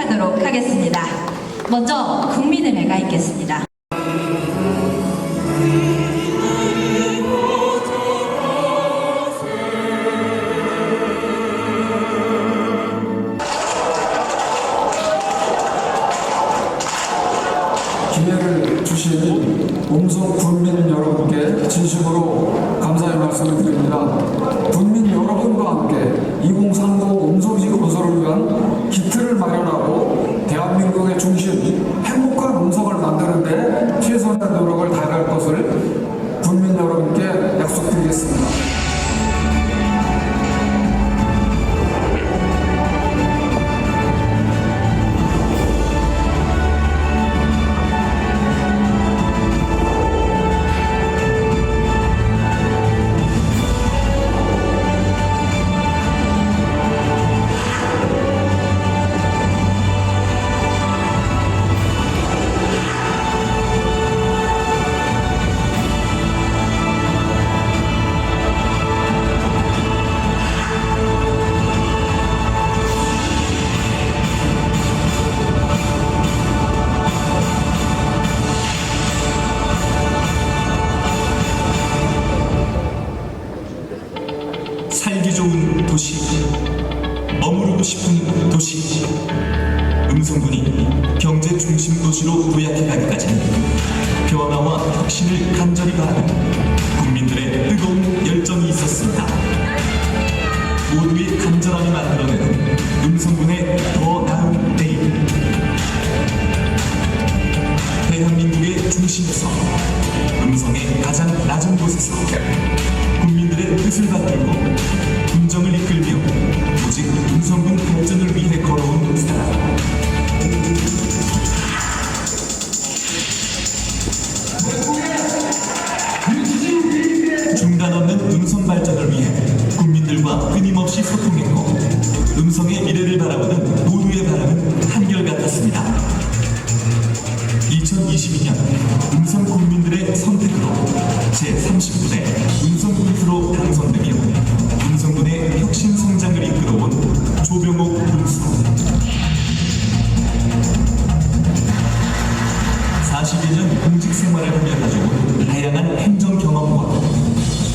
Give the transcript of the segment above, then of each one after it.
시작하도록 하겠습니다. 먼저 국민의회가 있겠습니다. 기회를 주신 음성 군민 여러분께 진심으로 감사의 말씀을 드립니다. 군민 여러분과 함께 2030 음성지 건설을 위한 기틀을 마련하고 대한민국의 중심 행복한 음성을 만드는데 최선의 노력을 다할 것을 군민 여러분께 약속드리겠습니다. 도시, 머무르고 싶은 도시, 음성군이 경제 중심 도시로 도약해가기까지는 변화와 혁신을 간절히 바라는 국민들의 뜨거운 열정이 있었습니다. 모두의 간절함이 만들어내는 음성군의 더 제39대 음성군수로 당선되며 음성군의 혁신 성장을 이끌어온 조병옥 군수 40여 년 공직 생활을 하며 가져온 다양한 행정 경험과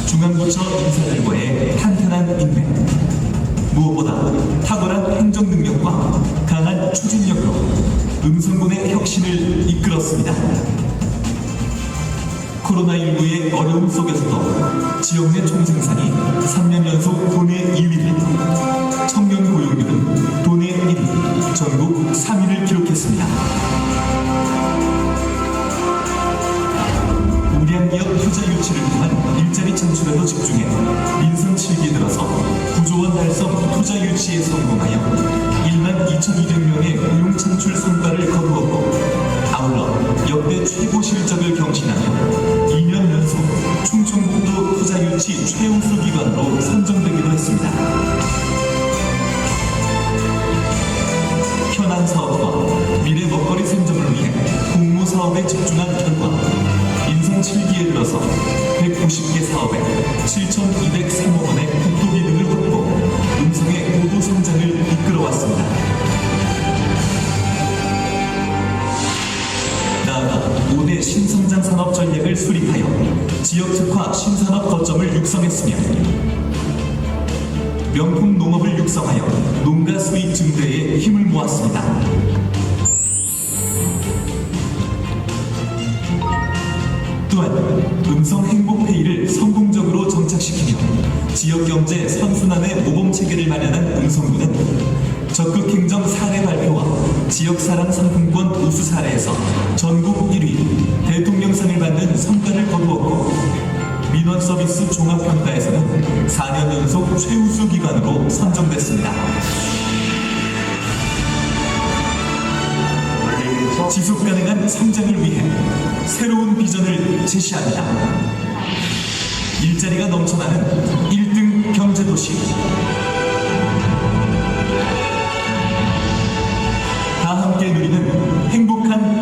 중앙부처 인사들과의 탄탄한 인맥 무엇보다 탁월한 행정 능력과 강한 추진력으로 음성군의 혁신을 이끌었습니다. 코로나19의 어려움 속에서도 지역 내 총생산이 3년 연속 도내 2위를, 청년 고용률은 도내 1위, 전국 3위를 기록했습니다. 우량기업 투자 유치를 통한 일자리 창출에도 집중해 민선 7기에 들어서 구조원 달성 투자 유치에 성공하여 1만 2,200명의 고용 창출 7기에 들어서 190개 사업에 7,203억 원의 국토비 등을 확보, 음성의 고도 성장을 이끌어왔습니다. 나아가 5대 신성장 산업 전략을 수립하여 지역 특화 신산업 거점을 육성했으며 명품 농업을 육성하여 농가 수익 증대에 힘을 모았습니다. 음성 행복회의를 성공적으로 정착시키며 지역 경제 선순환의 모범 체계를 마련한 음성군은 적극 행정 사례 발표와 지역 사랑 상품권 우수 사례에서 전국 1위 대통령상을 받는 성과를 거두었고 민원 서비스 종합평가에서는 4년 연속 최우수 기관으로 선정됐습니다. 지속 가능한 성장을 위해 새로운 비전을 제시합니다. 일자리가 넘쳐나는 1등 경제도시. 다 함께 누리는 행복한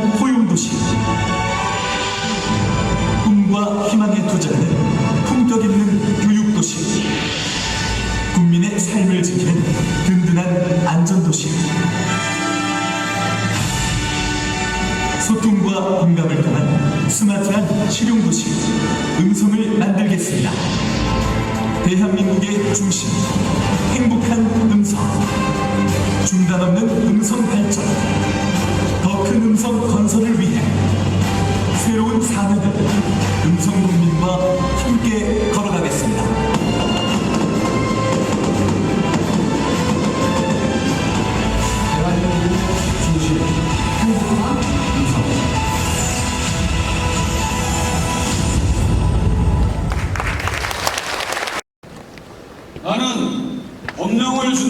스마트한 실용도시 음성을 만들겠습니다. 대한민국의 중심, 행복한 음성, 중단 없는 음성 발전, 더 큰 음성 건설을 위해 새로운 사면을 음성 국민과 함께 걸어가겠습니다.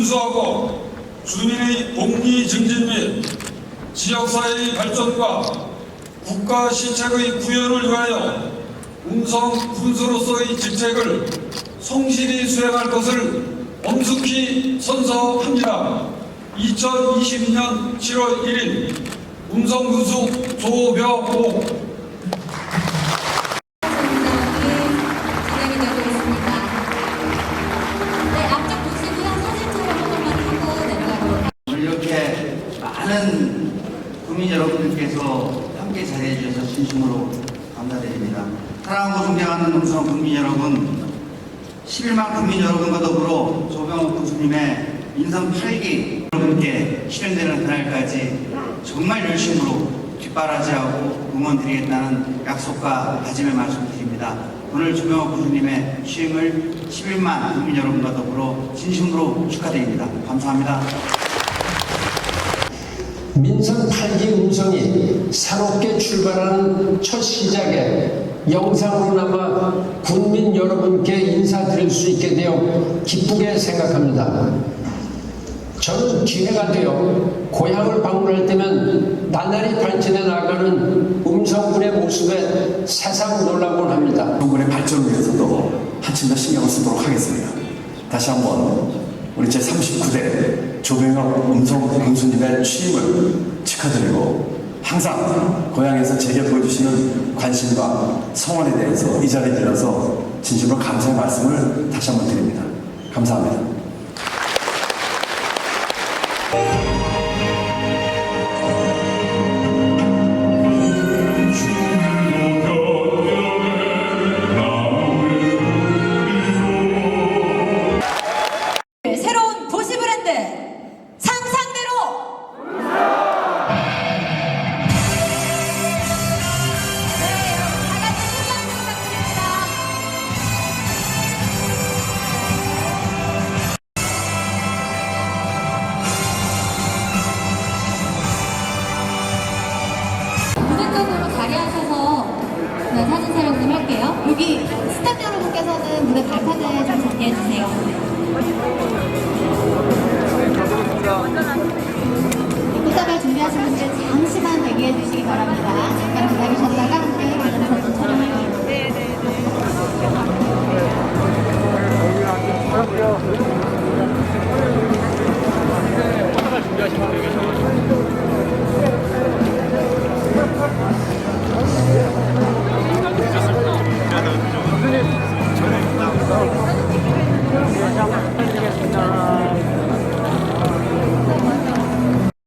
준수하고 주민의 복리 증진 및 지역사회의 발전과 국가 시책의 구현을 위하여 음성 군수로서의 직책을 성실히 수행할 것을 엄숙히 선서합니다. 2022년 7월 1일 음성군수 조병호 주셔서 진심으로 감사드립니다. 사랑하고 존경하는 음성 국민 여러분, 11만 국민 여러분과 더불어 조병욱 군수님의 인선 8기 여러분께 실현되는 그날까지 정말 열심으로 뒷바라지하고 응원드리겠다는 약속과 다짐의 말씀드립니다. 오늘 조병욱 군수님의 취임을 11만 국민 여러분과 더불어 진심으로 축하드립니다. 감사합니다. 민선 8기 음성이 새롭게 출발하는 첫 시작에 영상으로나마 국민 여러분께 인사드릴 수 있게 되어 기쁘게 생각합니다. 저는 기회가 되어 고향을 방문할 때면 나날이 발전해 나가는 음성군의 모습에 새삼 놀라곤 합니다. 동군의 발전을 위해서도 한층 더 신경을 쓰도록 하겠습니다. 다시 한번 우리 제 39대 조병혁 음성 군수님의 취임을 축하드리고 항상 고향에서 제게 보여주시는 관심과 성원에 대해서 이 자리에 들어서 진심으로 감사의 말씀을 다시 한번 드립니다. 감사합니다. 오늘 발판을 좀 정리해 주세요. 꽃다발 준비하신 분들 잠시만 대기해 주시기 바랍니다. 잠깐 기다리셨다가 함께 촬영할게요. 네, 네, 네.